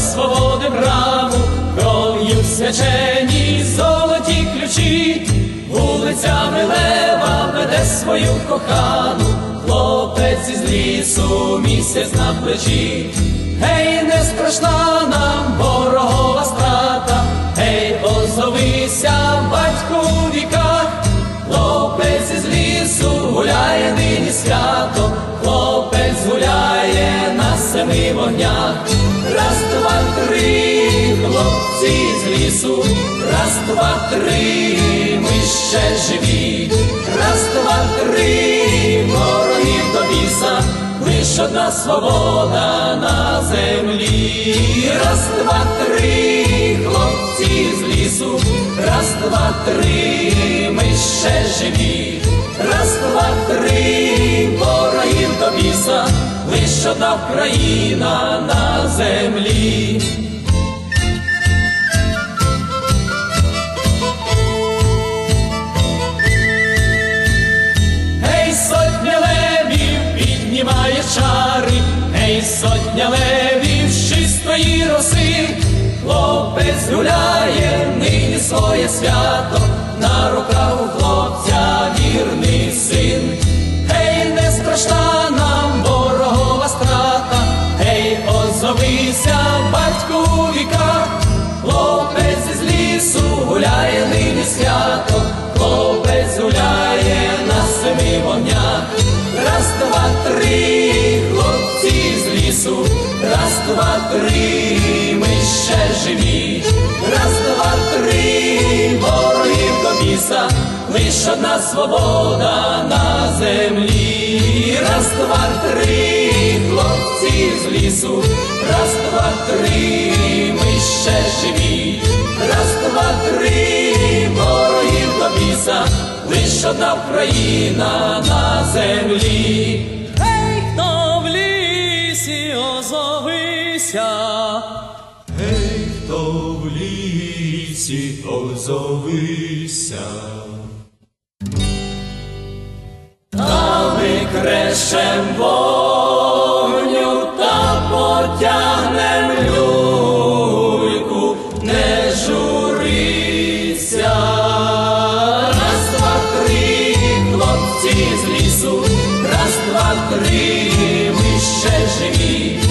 свободи браму, кров'ю свячені золоті ключі, вулицями лева веде свою кохану, хлопець із лісу місяць на плечі. Гей, не страшна нам ворогова страта, гей, озовися, батьку у віках, хлопець із лісу гуляє нині свято, хлопець гуляє на семи вогнях. Раз, два, три, хлопці з лісу, раз, два, три, ми ще живі, раз, два, три, ворогів до біса, лиш одна свобода на землі, раз, два, три, хлопці з лісу, раз, два, три, ми ще живі, раз, два, три, ворогів до біса, лиш одна Україна чари, гей, сотня левів з чистої роси, хлопець гуляє нині своє свято, на руках у хлопця вірний син. Гей, не страшна нам ворогова страта, гей, озовися, батьку у віках, хлопець із лісу гуляє нині свято, три, ми ще живі, раз, два, три, ворогів до біса, лиш одна свобода на землі, раз, два, три, хлопці з лісу, раз, два, три, ми ще живі, раз, два, три, ворогів до біса, лиш одна Україна на землі. Гей, озовися, Гей, хто в лісі озовися, Та ми крешем вогню та потягнем люльку, не журися. Раз, два, три, хлопці з лісу, раз, два, три, ми ще живі,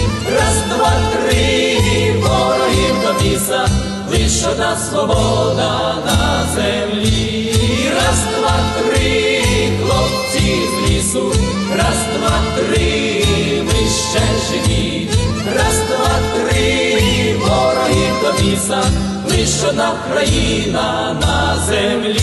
три, ворогів до біса, лиш одна свобода на землі, раз, два, три, хлопці з лісу, раз, два, три, ми ще живі, раз, два, три, ворогів до біса, лиш одна Україна на землі.